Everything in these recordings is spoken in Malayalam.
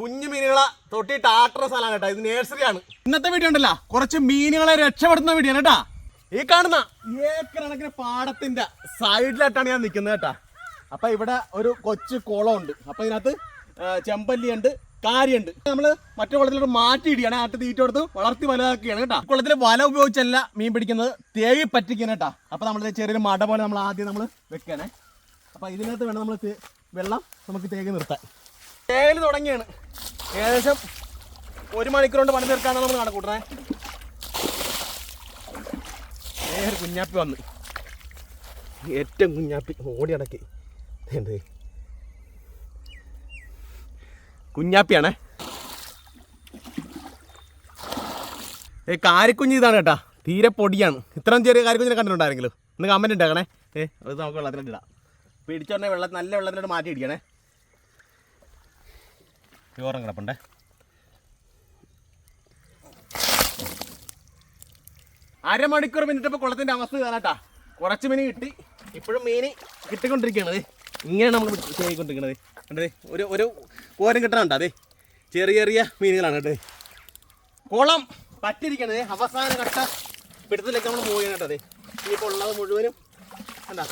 കുഞ്ഞു മീനുകളെ തൊട്ടിട്ട് ആട്ടുന്ന സ്ഥലമാണ് കേട്ടോ. ഇത് നേഴ്സറിയാണ് ഇന്നത്തെ വീഡിയോ ഉണ്ടല്ലോ. കുറച്ച് മീനുകളെ രക്ഷപ്പെടുത്തുന്ന വീഡിയോ കേട്ടാ. ഈ കാണുന്ന ഏക്കർ കണക്കിന് പാടത്തിന്റെ സൈഡിലായിട്ടാണ് ഞാൻ നിൽക്കുന്നത് കേട്ടാ. അപ്പൊ ഇവിടെ ഒരു കൊച്ചു ഉണ്ട് അപ്പൊ ഇതിനകത്ത് ചെമ്പല്ലിയുണ്ട് കാര്യമുണ്ട് നമ്മൾ മറ്റു കുളത്തിലോട്ട് മാറ്റിയിടിയാണ് ആട്ട് തീറ്റ കൊടുത്ത് വളർത്തി വലുതാക്കുകയാണ് കേട്ടോ. കുളത്തിൽ വല ഉപയോഗിച്ചല്ല മീൻ പിടിക്കുന്നത്. തേവി പറ്റിക്കണം കേട്ടോ. അപ്പൊ നമ്മൾ ചെറിയൊരു മട പോലെ നമ്മൾ ആദ്യം നമ്മൾ വെക്കണേ അപ്പൊ ഇതിനകത്ത് വേണം നമ്മൾ വെള്ളം നമുക്ക് തേകി നിർത്താൻ. തേകൽ തുടങ്ങിയാണ്. ഏകദേശം ഒരു മണിക്കൂർ കൊണ്ട് പണി തീർക്കാനാണ് നമ്മൾ കണക്കൂട്ടണേ. നേരെ കുഞ്ഞാപ്പി വന്ന്. ഏറ്റവും കുഞ്ഞാപ്പി ഓടി അടക്കി എന്ത്? കുഞ്ഞാപ്പിയാണേ. ഏ കാരിക്കുഞ്ഞ് ഇതാണ് കേട്ടാ. തീരെ പൊടിയാണ്. ഇത്രയും ചെറിയ കാരിക്കുഞ്ഞിനെ കണ്ടിട്ടുണ്ടായിരുന്നെങ്കിലും? ഒന്ന് കമന്റ് ഉണ്ടാക്കണേ ഏ അത് നമുക്ക് വെള്ളത്തിലിടാം. ഇടാം പിടിച്ചോണ്ടേ വെള്ളം നല്ല വെള്ളത്തിലോട്ട് മാറ്റി ഇടിക്കണേ ചോറും കിടപ്പുണ്ടേ. അരമണിക്കൂർ മിനിറ്റ് ഇപ്പൊ കുളത്തിന്റെ അവസ്ഥ കാണാട്ടാ. കുറച്ച് മീൻ കിട്ടി. ഇപ്പോഴും മീൻ കിട്ടിക്കൊണ്ടിരിക്കുകയാണ് ഇങ്ങനെയാണ് നമ്മൾ ചെയ്തുകൊണ്ടിരിക്കുന്നത് കണ്ടത് ഒരു ഒരു കോരം കിട്ടാനുണ്ട് അതെ. ചെറിയ ചെറിയ മീനുകളാണ് കേട്ടത് കുളം പറ്റിരിക്കണത് അവസാന ഘട്ട പിടുത്തത്തിലേക്ക് നമ്മൾ പോവുകയാണ് കേട്ടത് ഇനിയിപ്പോൾ ഉള്ളത് മുഴുവനും എന്താ?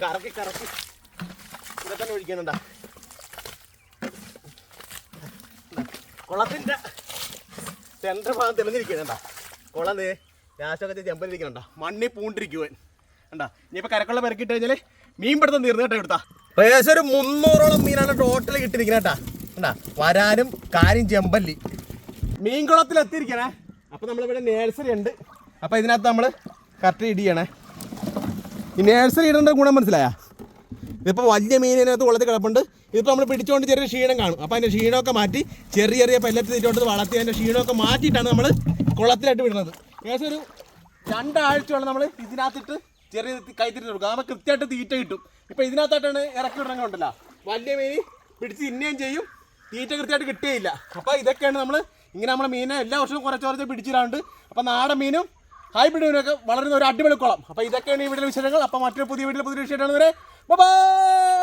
കറക്കി കറക്കി. ഇവിടെ തന്നെ കുളത്തിന്റെ സെന്റർ ഭാഗം തെളിഞ്ഞിരിക്കുന്നുണ്ടാ കുളം രാശമൊക്കെ ചെമ്പലിരിക്കുന്നുണ്ടാ? മണ്ണി പൂണ്ടിരിക്കുവാൻ. കണ്ടാ? ഇനിയിപ്പോൾ കരക്കുള്ള പെരക്കിട്ട് കഴിഞ്ഞാൽ മീൻ പിടുത്തം തീർന്നു കേട്ടോ എടുത്താ ഏകദേശം ഒരു മുന്നൂറോളം മീനാണ് ടോട്ടൽ കിട്ടിയിരിക്കുന്നത് കേട്ടാ. കണ്ടാ? വരാനും കാര്യം ചെമ്പല്ലി. മീൻകുളത്തിൽ എത്തിയിരിക്കണേ. അപ്പോൾ നമ്മളിവിടെ നേഴ്സറി ഉണ്ട്. അപ്പോൾ ഇതിനകത്ത് നമ്മൾ കറക്റ്റ് ഇടിയണേ ഈ നേഴ്സറി ഇടേണ്ട ഗുണം മനസ്സിലായാ? ഇതിപ്പോൾ വലിയ മീനിനകത്ത് കുളത്തിൽ കിടപ്പുണ്ട്. ഇതിപ്പോൾ നമ്മൾ പിടിച്ചുകൊണ്ട് ചെറിയ ക്ഷീണം കാണും. അപ്പോൾ അതിന്റെ ക്ഷീണമൊക്കെ മാറ്റി ചെറിയ ചെറിയ പെല്ലറ്റ് തിരിച്ചോണ്ട് വളർത്തി അതിന്റെ ക്ഷീണമൊക്കെ മാറ്റിയിട്ടാണ് നമ്മൾ കുളത്തിലായിട്ട് വിടുന്നത്. ഏകദേശം ഒരു രണ്ടാഴ്ചയോളം നമ്മൾ ഇതിനകത്തിട്ട് ചെറിയ കൈത്തിരി കൊടുക്കും. അപ്പോൾ കൃത്യമായിട്ട് തീറ്റ കിട്ടും. ഇപ്പോൾ ഇതിനകത്തായിട്ടാണ് ഇറക്കി വിടണം ഉണ്ടല്ലോ വലിയ മീൻ പിടിച്ച് തിന്നുകയും ചെയ്യും. തീറ്റ കൃത്യമായിട്ട് കിട്ടുകയില്ല അപ്പോൾ ഇതൊക്കെയാണ് നമ്മൾ ഇങ്ങനെ നമ്മുടെ മീനെ എല്ലാ വർഷവും കുറച്ച് കുറച്ച് പിടിച്ചിടാണ്ട് അപ്പോൾ നാടൻ മീനും ഹൈബ്രിഡ് മീനൊക്കെ വളരുന്ന ഒരു അടിപൊളി കുളം. അപ്പോൾ ഇതൊക്കെയാണ് ഈ വീട്ടിലെ വിശേഷങ്ങൾ. അപ്പോൾ മറ്റൊരു പുതിയ വീട്ടിലെ പുതിയ വിഷയമാണ് വരെ ബൈ